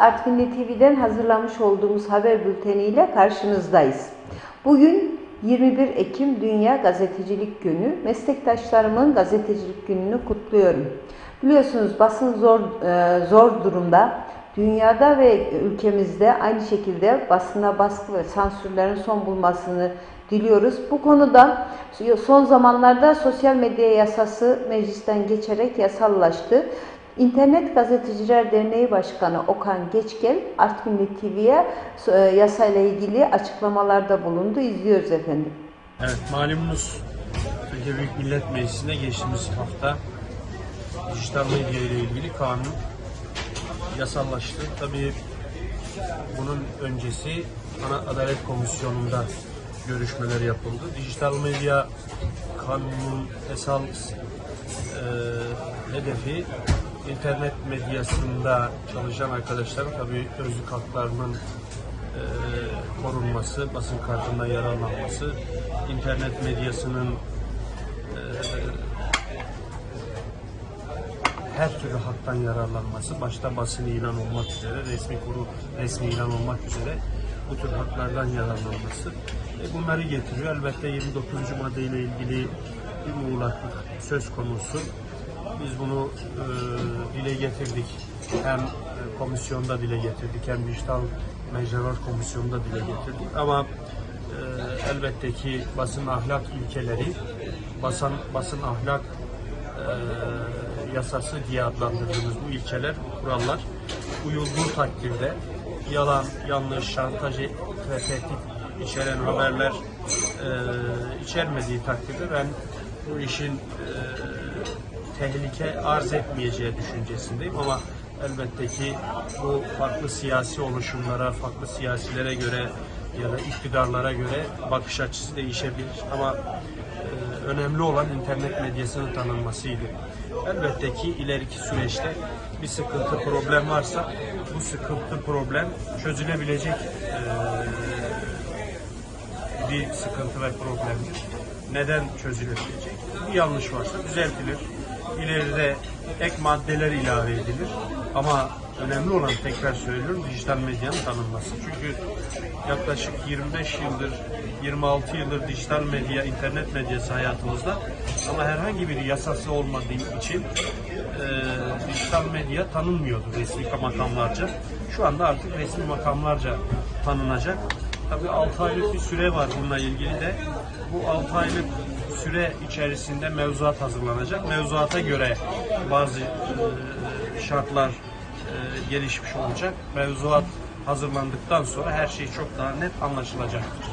Artvinli TV'den hazırlamış olduğumuz haber bülteniyle karşınızdayız. Bugün 21 Ekim Dünya Gazetecilik Günü. Meslektaşlarımın gazetecilik gününü kutluyorum. Biliyorsunuz basın zor e, zor durumda. Dünyada ve ülkemizde aynı şekilde basına baskı ve sansürlerin son bulmasını diliyoruz. Bu konuda son zamanlarda sosyal medya yasası meclisten geçerek yasallaştı. İnternet Gazeteciler Derneği Başkanı Okan Geçgel Artvinli TV'ye e, yasayla ilgili açıklamalarda bulundu. İzliyoruz efendim. Evet, malumunuz Türkiye Büyük Millet Meclisi'nde geçtiğimiz hafta dijital medya ile ilgili kanun yasallaştı. Tabii bunun öncesi Ana Adalet Komisyonu'nda görüşmeler yapıldı. Dijital medya kanunun esas e, hedefi internet medyasında çalışan arkadaşların tabii özlük haklarının e, korunması, basın kartından yararlanması, internet medyasının e, her türlü haktan yararlanması, başta basın ilan olmak üzere, resmi kuru resmi ilan olmak üzere bu tür haklardan yararlanması e, bunları getiriyor. Elbette 29. maddeyle ilgili bir muğlaklık söz konusu. Biz bunu e, dile getirdik. Hem e, komisyonda dile getirdik hem dijital mecralar komisyonunda dile getirdik. Ama e, elbette ki basın ahlak ilkeleri, basın, basın ahlak e, yasası diye adlandırdığımız bu ilkeler, kurallar uyulduğu takdirde yalan, yanlış, şantaj ve tehdit içeren haberler e, içermediği takdirde ben bu işin e, tehlike arz etmeyeceği düşüncesindeyim ama elbette ki bu farklı siyasi oluşumlara, farklı siyasilere göre ya da iktidarlara göre bakış açısı değişebilir ama e, önemli olan internet medyasının tanınmasıydı. Elbette ki ileriki süreçte bir sıkıntı, problem varsa bu sıkıntı, problem çözülebilecek e, bir sıkıntı ve problemdir. Neden çözülebilecek? Bir yanlış varsa düzeltilir. İleride ek maddeler ilave edilir. Ama önemli olan tekrar söylüyorum dijital medyanın tanınması. Çünkü yaklaşık 25 yıldır 26 yıldır dijital medya, internet medyası hayatımızda ama herhangi bir yasası olmadığı için e, dijital medya tanınmıyordu resmi makamlarca. Şu anda artık resmi makamlarca tanınacak. Tabii 6 aylık bir süre var bununla ilgili de. Bu 6 aylık süre içerisinde mevzuat hazırlanacak. Mevzuata göre bazı e, şartlar e, gelişmiş olacak. Mevzuat hazırlandıktan sonra her şey çok daha net anlaşılacaktır.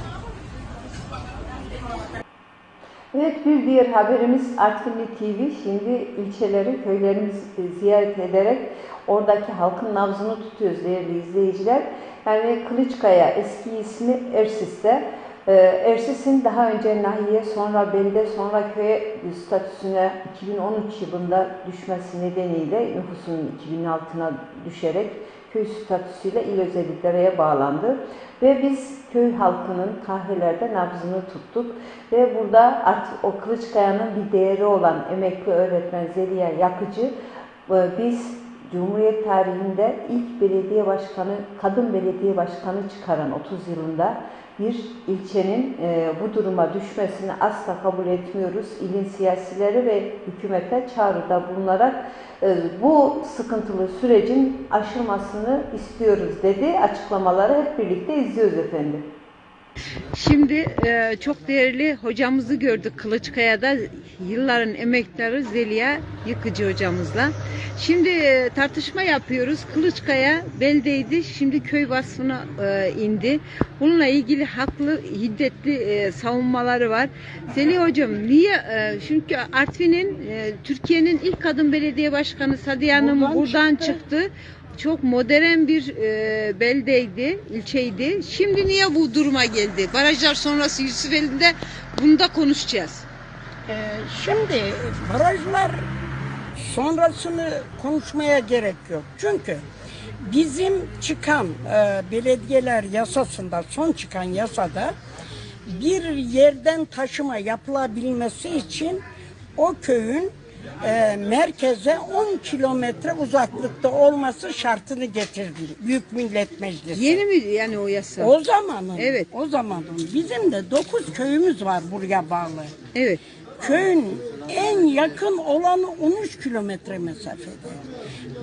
Evet bir diğer haberimiz Artvinli TV. Şimdi ilçeleri, köylerimizi ziyaret ederek oradaki halkın nabzını tutuyoruz değerli izleyiciler. Yani Kılıçkaya eski ismi Ersis'te. Ee, Ersis'in daha önce nahiye, sonra belde, sonra köye statüsüne 2013 yılında düşmesi nedeniyle nüfusun 2006'na düşerek köy statüsüyle il özel bağlandı. Ve biz köy halkının kahvelerde nabzını tuttuk. Ve burada artık o Kılıçkaya'nın bir değeri olan emekli öğretmen Zeliha Yakıcı e, biz Cumhuriyet tarihinde ilk belediye başkanı, kadın belediye başkanı çıkaran 30 yılında bir ilçenin e, bu duruma düşmesini asla kabul etmiyoruz. İlin siyasileri ve hükümete çağrıda bulunarak e, bu sıkıntılı sürecin aşılmasını istiyoruz dedi. Açıklamaları hep birlikte izliyoruz efendim. Şimdi e, çok değerli hocamızı gördük Kılıçkaya'da yılların emektarı Zeliha Yıkıcı hocamızla. Şimdi e, tartışma yapıyoruz. Kılıçkaya beldeydi, şimdi köy vasfına e, indi. Bununla ilgili haklı, hiddetli e, savunmaları var. Zeliha hocam niye? E, çünkü Artvin'in, e, Türkiye'nin ilk kadın belediye başkanı Sadiye Hanım buradan, buradan çıktı. çıktı çok modern bir e, beldeydi, ilçeydi. Şimdi niye bu duruma geldi? Barajlar sonrası Yusufeli'nde bunu da konuşacağız. Ee, şimdi barajlar sonrasını konuşmaya gerek yok. Çünkü bizim çıkan e, belediyeler yasasında, son çıkan yasada bir yerden taşıma yapılabilmesi için o köyün e, merkeze 10 kilometre uzaklıkta olması şartını getirdi Büyük Millet Meclisi. Yeni mi yani o yasa? O zamanın. Evet. O zamanın. Bizim de 9 köyümüz var buraya bağlı. Evet. Köyün en yakın olanı 13 kilometre mesafede.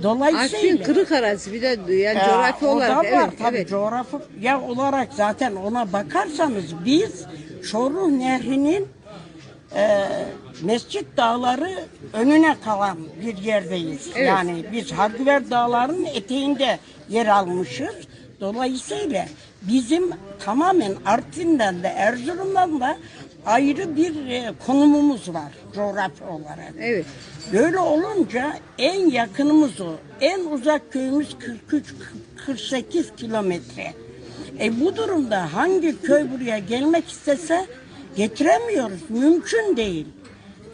Dolayısıyla kırık arazi bir de yani ya, coğrafi o olarak da var evet, tabii evet. coğrafi ya olarak zaten ona bakarsanız biz Çoruh Nehri'nin e, Mescit Dağları önüne kalan bir yerdeyiz. Evet. Yani biz Hagver Dağları'nın eteğinde yer almışız. Dolayısıyla bizim tamamen Artvin'den de Erzurum'dan da ayrı bir e, konumumuz var coğrafi olarak. Evet. Böyle olunca en yakınımız o. En uzak köyümüz 43-48 kilometre. E bu durumda hangi köy buraya gelmek istese getiremiyoruz. Mümkün değil.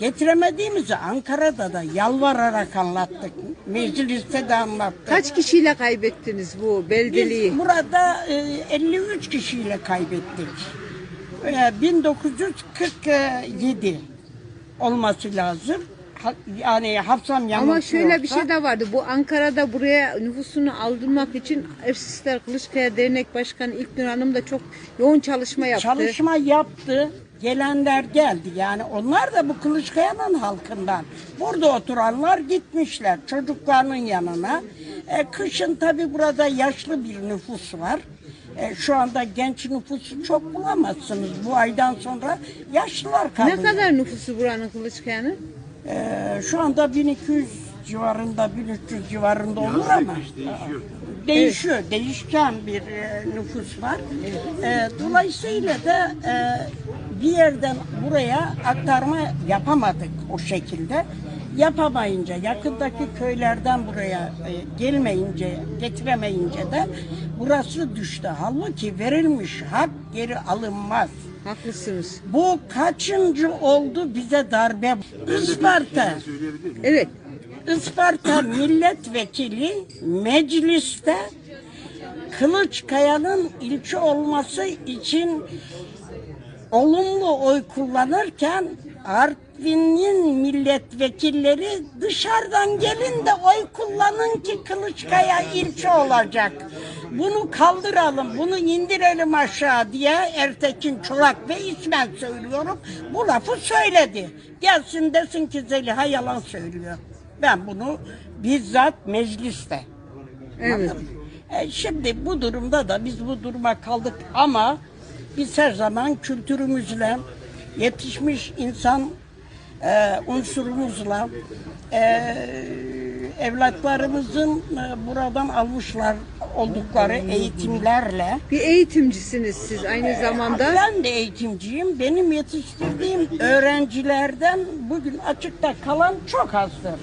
Getiremediğimizi Ankara'da da yalvararak anlattık. Mecliste de anlattık. Kaç kişiyle kaybettiniz bu beldeliği? Biz burada e, 53 kişiyle kaybettik. E, 1947 olması lazım. Ha- Yani hafsam yanılmıyorsa. Ama şöyle bir şey de vardı. Bu Ankara'da buraya nüfusunu aldırmak için Ersisler Kılıçkaya Dernek Başkanı İlknur Hanım da çok yoğun çalışma yaptı. Çalışma yaptı. Gelenler geldi. Yani onlar da bu Kılıçkaya'nın halkından. Burada oturanlar gitmişler çocuklarının yanına. E, kışın tabi burada yaşlı bir nüfus var. E, şu anda genç nüfusu çok bulamazsınız. Bu aydan sonra yaşlılar kalıyor. Ne kadar nüfusu buranın Kılıçkaya'nın? E, şu anda 1200 civarında, 1300 civarında olur ama. Değişiyor, değişken bir e, nüfus var. E, dolayısıyla da e, bir yerden buraya aktarma yapamadık o şekilde. Yapamayınca, yakındaki köylerden buraya e, gelmeyince, getiremeyince de burası düştü. Halbuki verilmiş hak geri alınmaz. Haklısınız. Bu kaçıncı oldu bize darbe? Isparta. Evet. Isparta milletvekili mecliste Kılıçkaya'nın ilçe olması için olumlu oy kullanırken Artvin'in milletvekilleri dışarıdan gelin de oy kullanın ki Kılıçkaya ilçe olacak. Bunu kaldıralım, bunu indirelim aşağı diye Ertekin Çolak ve ismen söylüyorum. Bu lafı söyledi. Gelsin desin ki Zeliha yalan söylüyor. Ben bunu bizzat mecliste Evet. e, şimdi bu durumda da biz bu duruma kaldık ama biz her zaman kültürümüzle yetişmiş insan e, unsurumuzla e, evlatlarımızın e, buradan almışlar oldukları eğitimlerle Bir eğitimcisiniz siz aynı zamanda. ben de eğitimciyim. Benim yetiştirdiğim öğrencilerden bugün açıkta kalan çok azdır.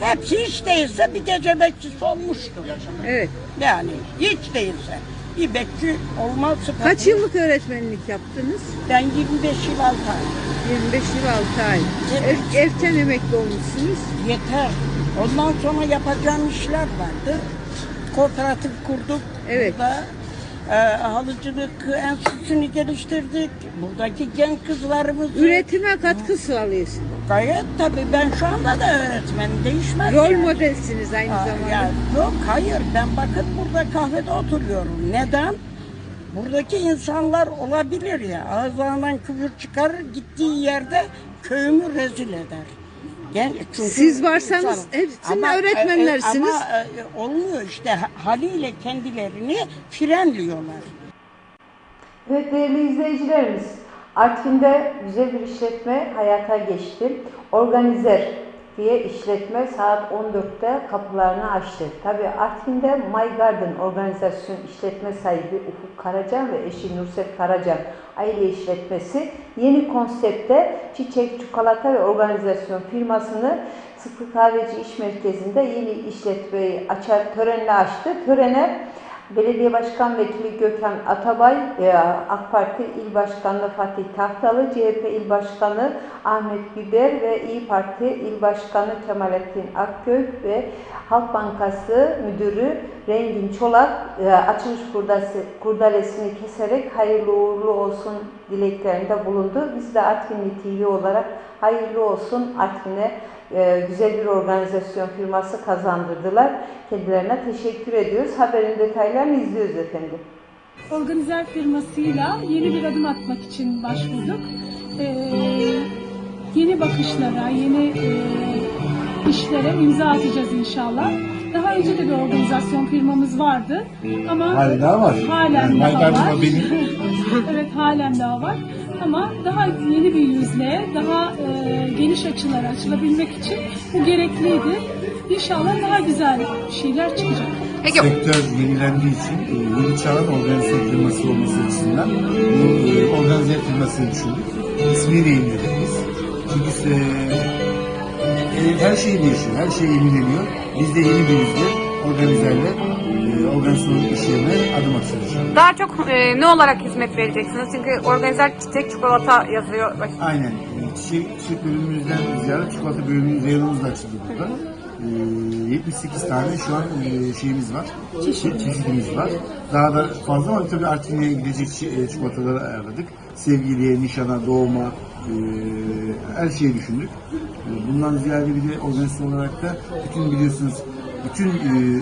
Hepsi hiç değilse bir gece bekçisi olmuştur. Evet. Yani hiç değilse bir bekçi olma sıfatı. Kaç yıllık öğretmenlik yaptınız? Ben 25 yıl altı ay. 25 yıl 6 ay. Er- erken emekli olmuşsunuz. Yeter. Ondan sonra yapacağım işler vardı. Kooperatif kurduk. Evet. Burada e, halıcılık enstitüsünü geliştirdik. Buradaki genç kızlarımız Üretime katkı sağlıyorsunuz. Gayet tabii ben şu anda da öğretmenim değişmez. Rol yani. modelsiniz aynı Aa, zamanda. ya yok hayır ben bakın burada kahvede oturuyorum. Neden? Buradaki insanlar olabilir ya ağızlarından küfür çıkarır gittiği yerde köyümü rezil eder. Çünkü Siz varsanız hepsinin öğretmenlersiniz. Ama e, olmuyor işte ha- haliyle kendilerini frenliyorlar. Evet değerli izleyicilerimiz, Artvin'de güzel bir işletme hayata geçti. Organizer diye işletme saat 14'te kapılarını açtı. Tabii Artvin'de My Garden organizasyon işletme sahibi Ufuk Karacan ve eşi Nursel Karacan aile işletmesi yeni konsepte çiçek, çikolata ve organizasyon firmasını Sıfır Kahveci İş Merkezi'nde yeni işletmeyi açar törenle açtı. Törene Belediye Başkan Vekili Gökhan Atabay, AK Parti İl Başkanı Fatih Tahtalı, CHP İl Başkanı Ahmet Güder ve İyi Parti İl Başkanı Kemalettin Akgök ve Halk Bankası Müdürü Rengin Çolak e, açılış kurdalesini keserek hayırlı uğurlu olsun dileklerinde bulundu. Biz de Artvinli TV olarak hayırlı olsun Artvin'e e, güzel bir organizasyon firması kazandırdılar. Kendilerine teşekkür ediyoruz. Haberin detaylarını izliyoruz efendim. organizer firmasıyla yeni bir adım atmak için başvurduk. Ee, yeni bakışlara, yeni e, işlere imza atacağız inşallah. Daha önce de bir organizasyon firmamız vardı ama Halen daha var. halen daha var. o benim. evet halen daha var. Ama daha yeni bir yüzle, daha e, geniş açılara açılabilmek için bu gerekliydi. İnşallah daha güzel şeyler çıkacak. Peki Sektör yenilendiği için e, yeni çağın organize firması olması açısından bu e, organize firmasını düşündük. İsmini değindirdik biz. Çünkü e, e, her şey değişiyor, her şey yenileniyor. Biz de yeni bir yüzle organizerle e, organizasyon işlerine adım inşallah. daha çok e, ne olarak hizmet vereceksiniz? Çünkü organizer çiçek çikolata yazıyor. Aynen. E, Çiçek, çiçek bölümümüzden ziyade çikolata bölümümüz reyonumuz da açıldı burada. E, 78 tane şu an e, şeyimiz var. Çe- Çeşitimiz var. Daha da fazla ama tabii Artvin'e gidecek e, çikolataları ayarladık. Sevgiliye, nişana, doğuma e, her şeyi düşündük. E, bundan ziyade bir de organizasyon olarak da bütün biliyorsunuz bütün e,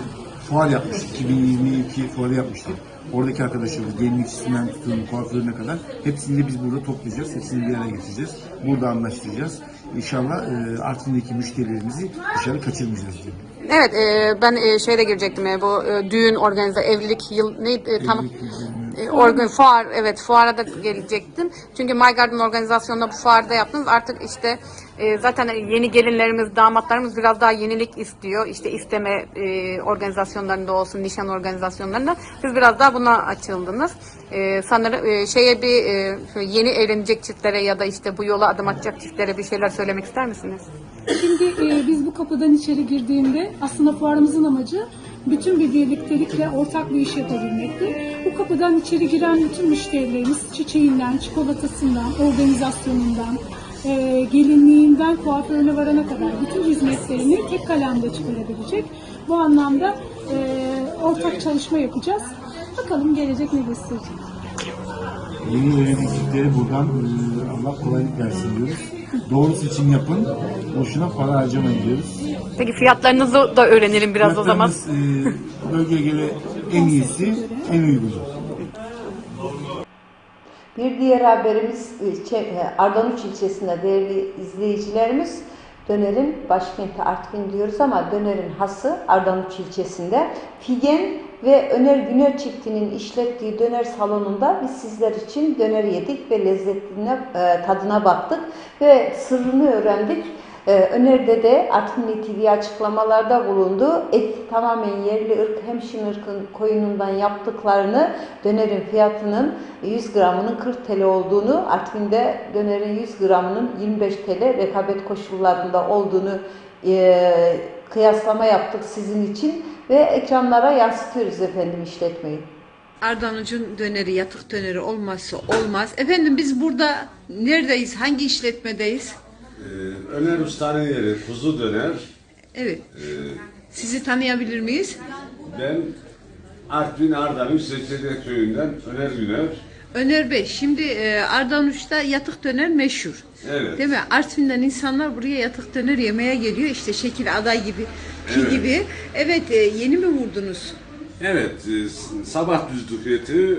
fuar yapmıştık. 2022 fuarı yapmıştık. Oradaki arkadaşlarımız gelinlikçisinden tutun kuaförüne kadar hepsini de biz burada toplayacağız. Hepsini bir araya getireceğiz. Burada anlaştıracağız. İnşallah e, Artvin'deki müşterilerimizi dışarı kaçırmayacağız diye. Evet e, ben e, şeyde girecektim e, bu e, düğün organize evlilik yıl neydi e, tam Evlilik e, organ fuar evet fuara da gelecektim. Çünkü My Garden organizasyonunda bu fuarda yaptınız. Artık işte e, zaten yeni gelinlerimiz, damatlarımız biraz daha yenilik istiyor. İşte isteme e, organizasyonlarında olsun, nişan organizasyonlarında. Siz biraz daha buna açıldınız. E, sanırım e, şeye bir e, yeni evlenecek çiftlere ya da işte bu yola adım atacak çiftlere bir şeyler söylemek ister misiniz? Şimdi e, biz bu kapıdan içeri girdiğinde aslında fuarımızın amacı bütün bir birliktelikle ortak bir iş yapabilmekti. Bu kapıdan içeri giren bütün müşterilerimiz çiçeğinden, çikolatasından, organizasyonundan, e, gelinliğinden kuaförüne varana kadar bütün hizmetlerini tek kalemde çıkarabilecek. Bu anlamda e, ortak çalışma yapacağız. Bakalım gelecek ne gösterecek. Yeni yöneticileri buradan e, Allah kolaylık versin diyoruz. Doğru seçim yapın. Boşuna para harcamayın diyoruz. Peki fiyatlarınızı da öğrenelim biraz o zaman. Fiyatlarımız, e, bölgeye göre en iyisi, en uygunu. Bir diğer haberimiz e, Ardanuç ilçesinde değerli izleyicilerimiz dönerin başkenti Artvin diyoruz ama dönerin hası Ardanuç ilçesinde Figen ve Öner Güner çiftinin işlettiği döner salonunda biz sizler için döner yedik ve lezzetine e, tadına baktık ve sırrını öğrendik. Ee, Öner'de de Artvinli TV açıklamalarda bulundu. Et tamamen yerli ırk hemşin ırkın koyunundan yaptıklarını dönerin fiyatının 100 gramının 40 TL olduğunu Artvin'de dönerin 100 gramının 25 TL rekabet koşullarında olduğunu e, kıyaslama yaptık sizin için ve ekranlara yansıtıyoruz efendim işletmeyi. Ardanuc'un döneri, yatık döneri olmazsa olmaz. Efendim biz burada neredeyiz? Hangi işletmedeyiz? Ee, Öner Usta'nın yeri kuzu döner. Evet. Sizi tanıyabilir miyiz? Ben Artvin Ardanuç Seçede köyünden Öner Güner. Öner Bey, şimdi e, Ardanuç'ta yatık döner meşhur. Evet. Değil mi? Artvin'den insanlar buraya yatık döner yemeye geliyor. İşte şekil aday gibi, ki Evet. gibi. Evet, e, yeni mi vurdunuz? Evet, e, sabah düzdük eti.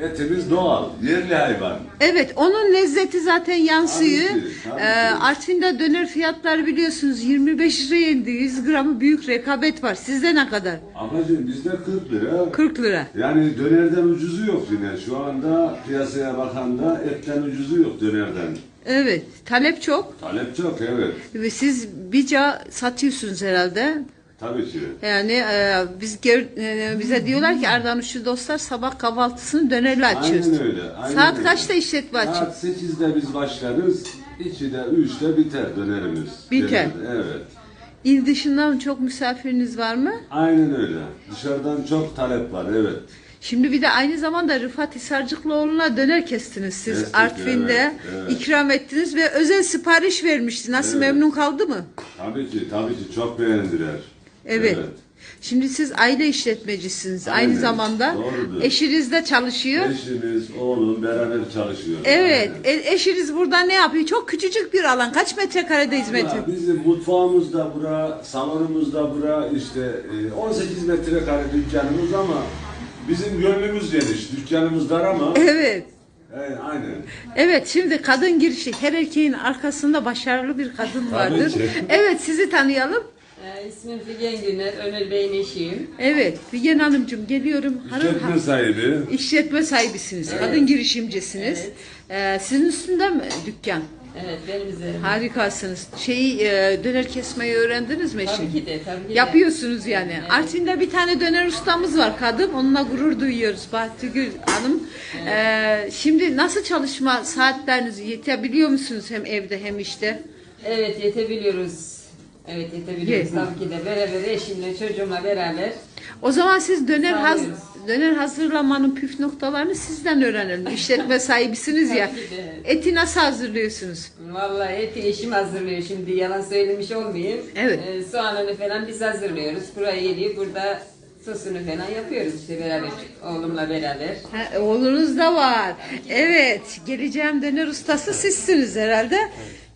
Etimiz doğal, yerli hayvan. Evet, onun lezzeti zaten yansıyor. Tabii ki, tabii Ee. Artvin'de döner fiyatları biliyorsunuz 25 liraya indi. 100 gramı büyük rekabet var. Sizde ne kadar? Ablacığım bizde 40 lira. 40 lira. Yani dönerden ucuzu yok yine. Şu anda piyasaya bakanda etten ucuzu yok dönerden. Evet, talep çok. Talep çok evet. Ve siz bica satıyorsunuz herhalde. Tabii ki. Yani e, biz gör- e, bize diyorlar ki Ardanuşlu dostlar sabah kahvaltısını dönerle açıyoruz. Aynen öyle. aynen Saat öyle. kaçta işletme açık? Saat 8'de biz başlarız. 2'de 3'te biter dönerimiz. Biter. Evet. İl dışından çok misafiriniz var mı? Aynen öyle. Dışarıdan çok talep var evet. Şimdi bir de aynı zamanda Rıfat Hisarcıklıoğlu'na döner kestiniz siz Kestik, Artvin'de. evet, evet. ikram ettiniz ve özel sipariş vermişti. Nasıl Evet. memnun kaldı mı? Tabii ki tabii ki çok beğendiler. Evet. Şimdi siz aile işletmecisiniz. Aynı Aynen, zamanda doğrudur. eşiniz de çalışıyor. Eşimiz, oğlum beraber çalışıyoruz. Evet. Aynen. e- eşiniz burada ne yapıyor? Çok küçücük bir alan. Kaç metrekarede hizmet ediyor? bizim mutfağımız da bura, salonumuz da bura, işte e, 18 metrekare dükkanımız ama bizim gönlümüz geniş. Dükkanımız dar ama Evet. e, aynen. Evet şimdi kadın girişi her erkeğin arkasında başarılı bir kadın vardır. Evet sizi tanıyalım. Ee, ismim Figen Güner, Ömer Bey'in eşiyim. Evet Figen Hanımcığım geliyorum. Hanım, İşletme sahibi. işletme sahibisiniz. Kadın girişimcisiniz. Ee, sizin üstünde mi dükkan? Evet, benim üzerim. Harikasınız. Şeyi e, döner kesmeyi öğrendiniz mi Tabii şimdi? ki de, tabii ki de. Yapıyorsunuz yani. Artvin'de bir tane döner ustamız var kadın. Onunla gurur duyuyoruz Bahtiyar Hanım. Ee, şimdi nasıl çalışma saatlerinizi yetebiliyor musunuz hem evde hem işte? Evet, yetebiliyoruz. Evet, yetebiliyoruz Ye. tabii ki de. Beraber eşimle, çocuğumla beraber. O zaman siz döner haz Sağlıyoruz. döner hazırlamanın püf noktalarını sizden öğrenelim. İşletme sahibisiniz ya. Tabii ki de. Eti nasıl hazırlıyorsunuz? Vallahi eti eşim hazırlıyor şimdi, yalan söylemiş olmayayım. Evet. Ee, soğanını falan biz hazırlıyoruz. Buraya geliyor, burada sosunu falan yapıyoruz işte beraber, oğlumla beraber. Ha, oğlunuz da var. Evet, geleceğim döner ustası sizsiniz herhalde.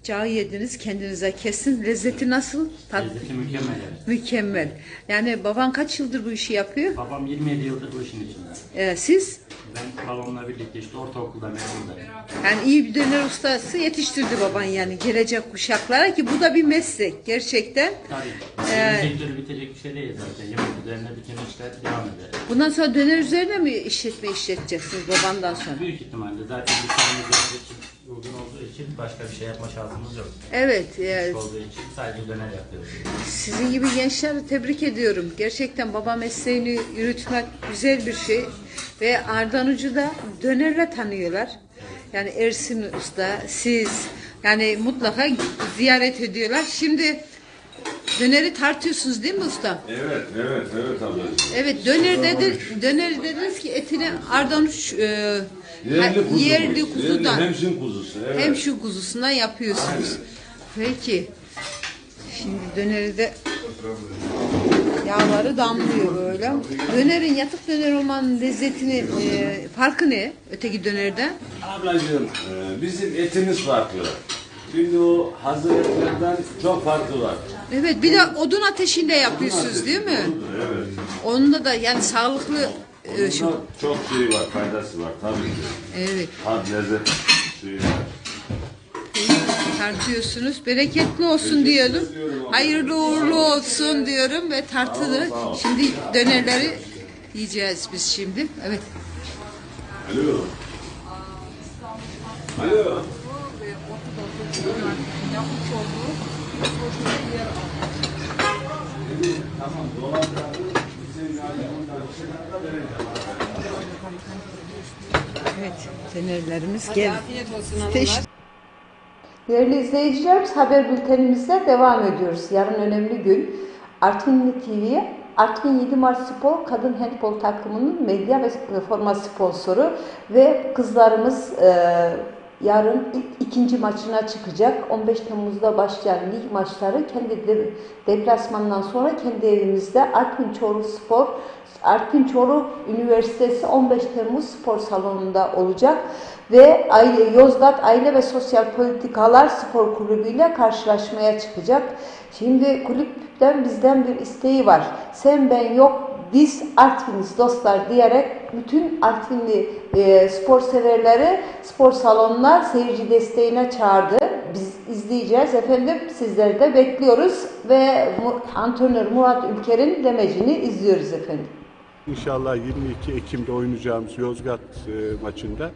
Cağı yediniz kendinize kesin. Lezzeti nasıl? Tat Lezzeti mükemmel mükemmel. Yani baban kaç yıldır bu işi yapıyor? Babam 27 yıldır bu işin içinde. Ee, siz? Ben babamla birlikte işte ortaokulda mezundayım. Yani iyi bir döner ustası yetiştirdi baban yani gelecek kuşaklara ki bu da bir meslek gerçekten. Tabii. Ee, sektörü bitecek bir şey değil zaten. Yemek üzerine bütün işler devam eder. Bundan sonra döner üzerine mi işletme işleteceksiniz babandan sonra? Büyük ihtimalle zaten bir tane için uygun olduğu için başka bir şey yapma şansımız yok. Evet. Küçük olduğu için sadece döner yapıyoruz. Sizin gibi gençleri tebrik ediyorum. Gerçekten baba mesleğini yürütmek güzel bir şey. Ve Ardan Ucu da dönerle tanıyorlar. Yani Ersin Usta, siz yani mutlaka ziyaret ediyorlar. Şimdi döneri tartıyorsunuz değil mi usta? Evet, evet, evet ablacığım. Evet döner dedi, döner dediniz ki etini Ardan Uç e, Yerli kuzumuz. yerli kuzudan Yerli hemşin kuzusu. Evet. hem şu kuzusundan yapıyorsunuz. Peki. Şimdi döneri de yağları damlıyor böyle. Dönerin yatık döner olmanın lezzetini e, farkı ne öteki dönerden? Ablacığım, e, bizim etimiz farklı. Şimdi o hazır etlerden çok farklı var. Evet bir de odun ateşinde yapıyorsunuz değil mi? Evet. Onda da yani sağlıklı e, şu, çok şey var, faydası var tabii ki. evet Tat, lezzet şeyi var. tartıyorsunuz. Bereketli olsun diyorum. Hayırlı uğurlu olsun diyorum ve tartılı. Şimdi dönerleri yiyeceğiz biz şimdi. Evet. Alo. Alo. Evet, dönerlerimiz geldi. Afiyet olsun hanımlar. Teşekkür Değerli izleyiciler, haber bültenimizde devam ediyoruz. Yarın önemli gün. Artvinli TV'ye Artvin 7 Mart Spor Kadın Handbol takımının medya ve forma sponsoru ve kızlarımız e, yarın ilk ikinci maçına çıkacak. 15 Temmuz'da başlayan lig maçları kendi de, deplasmandan sonra kendi evimizde Artvin Çoruh Spor Artvin Çoruh Üniversitesi 15 Temmuz Spor Salonu'nda olacak ve Aile, Yozgat Aile ve Sosyal Politikalar Spor Kulübü ile karşılaşmaya çıkacak. Şimdi kulüpten bizden bir isteği var. Sen ben yok biz Artviniz dostlar diyerek bütün Artvinli e, spor severleri spor salonuna seyirci desteğine çağırdı. Biz izleyeceğiz efendim sizleri de bekliyoruz ve antrenör Murat Ülker'in demecini izliyoruz efendim. İnşallah 22 Ekim'de oynayacağımız Yozgat e, maçında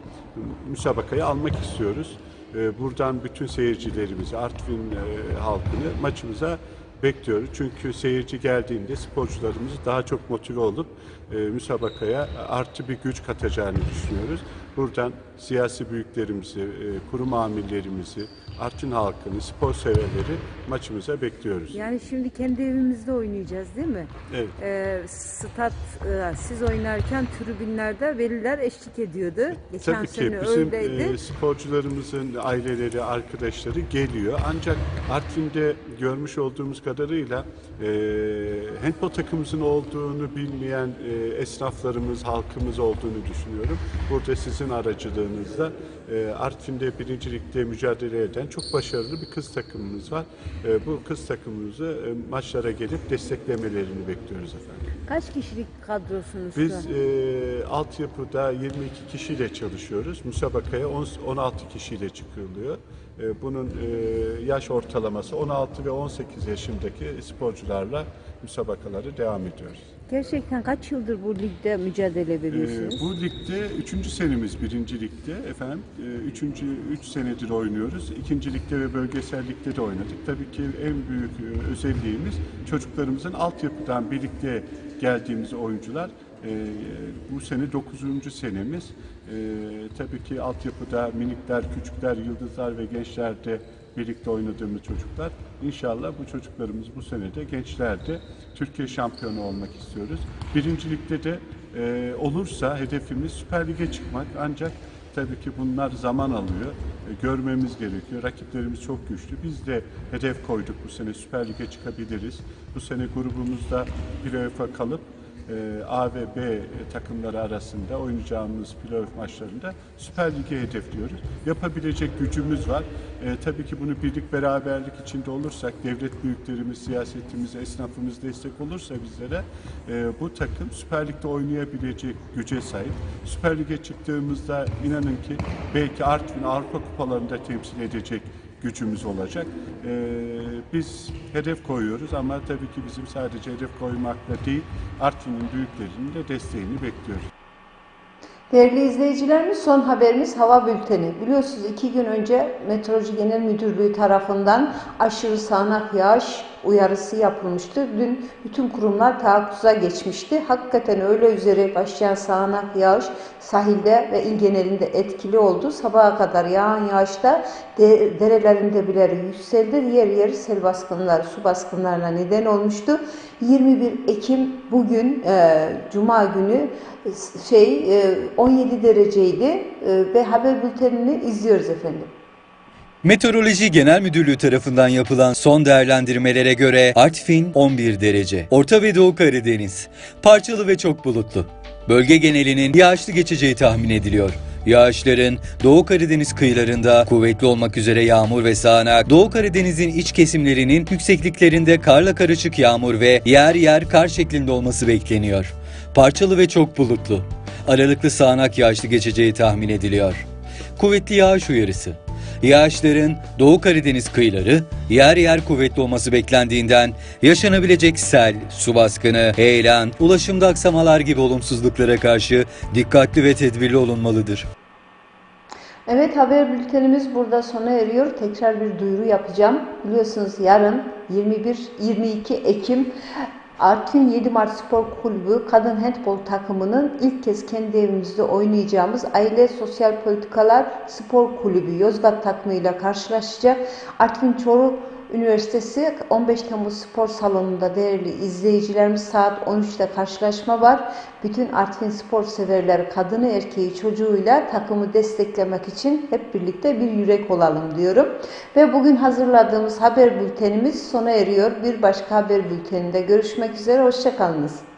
müsabakayı almak istiyoruz. E, buradan bütün seyircilerimizi, Artvin e, halkını maçımıza bekliyoruz. Çünkü seyirci geldiğinde sporcularımız daha çok motive olup müsabakaya artı bir güç katacağını düşünüyoruz. Buradan siyasi büyüklerimizi, e, kurum amirlerimizi, Artvin halkını, spor severleri maçımıza bekliyoruz. Yani şimdi kendi evimizde oynayacağız değil mi? Evet. Ee, stat e, siz oynarken tribünlerde veliler eşlik ediyordu. Geçen Tabii ki sene bizim öyleydi. e, sporcularımızın aileleri, arkadaşları geliyor. Ancak Artvin'de görmüş olduğumuz kadarıyla e, handball takımımızın olduğunu bilmeyen e, esnaflarımız, halkımız olduğunu düşünüyorum. Burada sizin aracılığınızla e, Artvin'de birincilikte mücadele eden çok başarılı bir kız takımımız var. E, bu kız takımımızı e, maçlara gelip desteklemelerini bekliyoruz efendim. Kaç kişilik kadrosunuz? Biz e, altyapıda 22 kişiyle çalışıyoruz. Müsabakaya 10 16 kişiyle çıkılıyor. E, bunun e, yaş ortalaması 16 ve 18 yaşındaki sporcularla müsabakaları devam ediyoruz. Gerçekten kaç yıldır bu ligde mücadele E, veriyorsunuz? bu ligde 3. senemiz birinci ligde efendim. 3. 3 senedir oynuyoruz. İkinci ligde ve bölgesel ligde de oynadık. Tabii ki en büyük e, özelliğimiz çocuklarımızın altyapıdan birlikte geldiğimiz oyuncular. E, bu sene 9. senemiz. E, tabii ki altyapıda minikler, küçükler, yıldızlar ve gençlerde birlikte oynadığımız çocuklar. İnşallah bu çocuklarımız bu sene de gençlerde Türkiye şampiyonu olmak istiyoruz. Birincilikte de e, olursa hedefimiz Süper Lig'e çıkmak ancak tabii ki bunlar zaman alıyor. E, görmemiz gerekiyor. Rakiplerimiz çok güçlü. Biz de hedef koyduk bu sene Süper Lig'e çıkabiliriz. Bu sene grubumuzda playoff'a kalıp A ve B takımları arasında oynayacağımız playoff maçlarında Süper Lig'i hedefliyoruz. Yapabilecek gücümüz var. E, tabii ki bunu birlik beraberlik içinde olursak, devlet büyüklerimiz, siyasetimiz, esnafımız destek olursa bizlere e, bu takım Süper Lig'de oynayabilecek güce sahip. Süper Lig'e çıktığımızda inanın ki belki Artvin Avrupa kupalarında temsil edecek gücümüz olacak. Ee, biz hedef koyuyoruz ama tabii ki bizim sadece hedef koymakla değil, Artvin'in büyüklerinin de desteğini bekliyoruz. Değerli izleyicilerimiz son haberimiz hava bülteni. Biliyorsunuz iki gün önce Meteoroloji Genel Müdürlüğü tarafından aşırı sağanak yağış uyarısı yapılmıştı. Dün bütün kurumlar taakkuza geçmişti. Hakikaten öyle üzere başlayan sağanak yağış sahilde ve il genelinde etkili oldu. Sabaha kadar yağan yağışta de, derelerin debileri yükseldi. Diğer yer sel baskınları, su baskınlarına neden olmuştu. 21 Ekim bugün e, Cuma günü e, şey e, 17 dereceydi e, ve haber bültenini izliyoruz efendim. Meteoroloji Genel Müdürlüğü tarafından yapılan son değerlendirmelere göre Artvin 11 derece, Orta ve Doğu Karadeniz parçalı ve çok bulutlu. Bölge genelinin yağışlı geçeceği tahmin ediliyor. Yağışların Doğu Karadeniz kıyılarında kuvvetli olmak üzere yağmur ve sağanak, Doğu Karadeniz'in iç kesimlerinin yüksekliklerinde karla karışık yağmur ve yer yer kar şeklinde olması bekleniyor. Parçalı ve çok bulutlu. Aralıklı sağanak yağışlı geçeceği tahmin ediliyor. Kuvvetli yağış uyarısı. Yağışların Doğu Karadeniz kıyıları yer yer kuvvetli olması beklendiğinden yaşanabilecek sel, su baskını, heyelan, ulaşımda aksamalar gibi olumsuzluklara karşı dikkatli ve tedbirli olunmalıdır. Evet haber bültenimiz burada sona eriyor. Tekrar bir duyuru yapacağım. Biliyorsunuz yarın 21-22 Ekim Artvin 7 Mart Spor Kulübü kadın handbol takımının ilk kez kendi evimizde oynayacağımız Aile Sosyal Politikalar Spor Kulübü Yozgat takımıyla karşılaşacak. Artvin Çoruh Üniversitesi 15 Temmuz Spor Salonu'nda değerli izleyicilerimiz saat 13'te karşılaşma var. Bütün Artvin spor severleri kadını erkeği çocuğuyla takımı desteklemek için hep birlikte bir yürek olalım diyorum. Ve bugün hazırladığımız haber bültenimiz sona eriyor. Bir başka haber bülteninde görüşmek üzere. Hoşçakalınız.